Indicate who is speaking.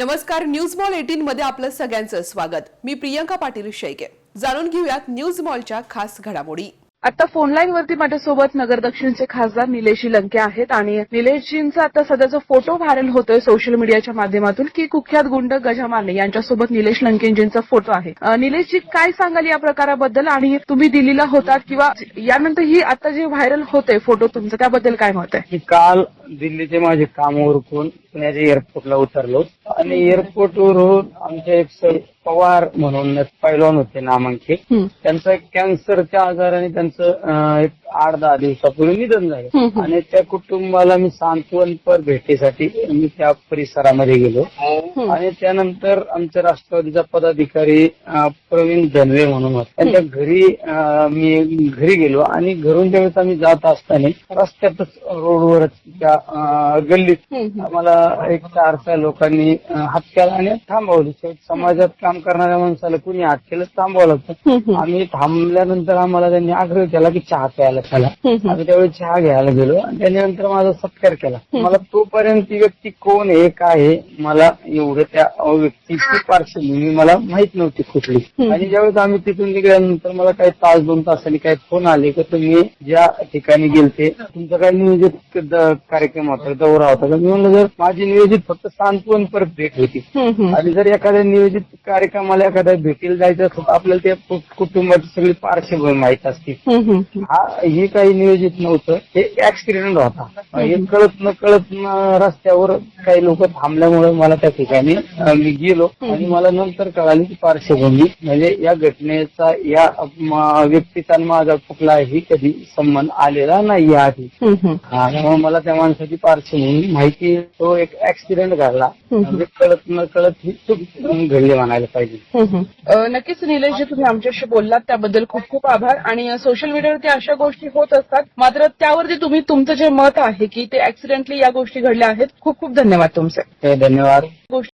Speaker 1: नमस्कार news mall eighteen मध्ये आपलं सगळ्यांचं स्वागत. मी प्रियंका पाटील शेळके. जाणून घेऊयात न्यूज मॉलच्या खास घडामोडी.
Speaker 2: आता फोनलाईन वरती माझ्यासोबत नगर दक्षिणचे खासदार निलेशजी लंके आहेत आणि निलेशजींचा आता सध्याचा फोटो व्हायरल होतोय सोशल मीडियाच्या माध्यमातून की कुख्यात गुंड गजामाने यांच्यासोबत निलेश लंकेंजींचा फोटो आहे. निलेशजी काय सांगाल या प्रकाराबद्दल आणि तुम्ही दिल्लीला होतात किंवा यानंतर ही आता जे व्हायरल होतंय फोटो तुमचा त्याबद्दल काय मत आहे?
Speaker 3: काल दिल्लीचे माझे काम उरकून पुण्याच्या एअरपोर्टला उतरलो आणि एअरपोर्टवरून आमचे एक सर पवार म्हणून पैलवान होते नामांकित. त्यांचं एक कॅन्सरच्या आजाराने त्यांचं अं, एक आठ दहा दिवसापूर्वी निधन झालं. आणि त्या कुटुंबाला मी सांत्वनपर भेटीसाठी मी त्या परिसरामध्ये गेलो. आणि त्यानंतर आमचे राष्ट्रवादीचा पदाधिकारी अं, प्रवीण धनवे म्हणून होते. त्यांच्या घरी अं, मी घरी गेलो. आणि घरून ज्यावेळेस आम्ही जात असताना रस्त्यातच रोडवरच त्या गल्लीत. आम्हाला एक चार सहा लोकांनी हात केला आणि थांबवलं शेवटी समाजात काम करणाऱ्या माणसाला कुणी हात केलं थांबवावं
Speaker 2: हं,
Speaker 3: लागतं. आम्ही थांबल्यानंतर आम्हाला त्यांनी आग्रह केला की चहा प्यायला चला. आम्ही त्यावेळी चहा घ्यायला गेलो आणि त्याच्यानंतर माझा सत्कार केला मला तोपर्यंत ती व्यक्ती कोण आहे काय आहे मला एवढं त्या व्यक्तीची पार्श्वभूमी मला माहीत नव्हती कुठली. आणि ज्यावेळेस आम्ही तिथून निघाल्यानंतर मला काही तास दोन तासांनी काही फोन आले की तुम्ही ज्या ठिकाणी गेलते तुमचा काही नियोजित द- कार्यक्रम होता दौरा होता मी म्हणलं जर माझी नियोजित फक्त सांत्वन पर भेट होती. आणि जर एखाद्या नियोजित कार्यक्रमाला एखाद्या भेटीला जायचं असेल तर आपल्याला त्या कु- कुटुंबाची सगळी पार्श्वभूमी माहीत असते.
Speaker 2: हं, हं,
Speaker 3: काही नियोजित नव्हतं. हे ऍक्सिडेंट होता. हे कळत न कळत न रस्त्यावर काही लोक थांबल्यामुळे मला त्या ठिकाणी अं, मी गेलो. आणि मला नंतर कळाली की पार्श्वभूमी म्हणजे या घटनेचा या म- व्यक्तीचा आणि माझा कुठलाही कधी संबंध आलेला नाही आधी.
Speaker 2: हं,
Speaker 3: त्यामुळे मला त्या माणसाची पार्श्वभूमी माहिती आहे. तो एक ऍक्सिडेंट घडला. म्हणजे कळत न कळत ही चूक घडली म्हणायला पाहिजे.
Speaker 2: नक्कीच निलेशजी तुम्ही आमच्याशी बोललात त्याबद्दल खूप खूप आभार. आणि सोशल मीडियावरती अशा गोष्टी होत असतात. मात्र त्यावरती तुम्ही तुमचं जे मत आहे की ते ऍक्सिडेंटली या गोष्टी घडल्या आहेत खूप खूप धन्यवाद तुमचे.
Speaker 3: धन्यवाद.
Speaker 2: गोष्टी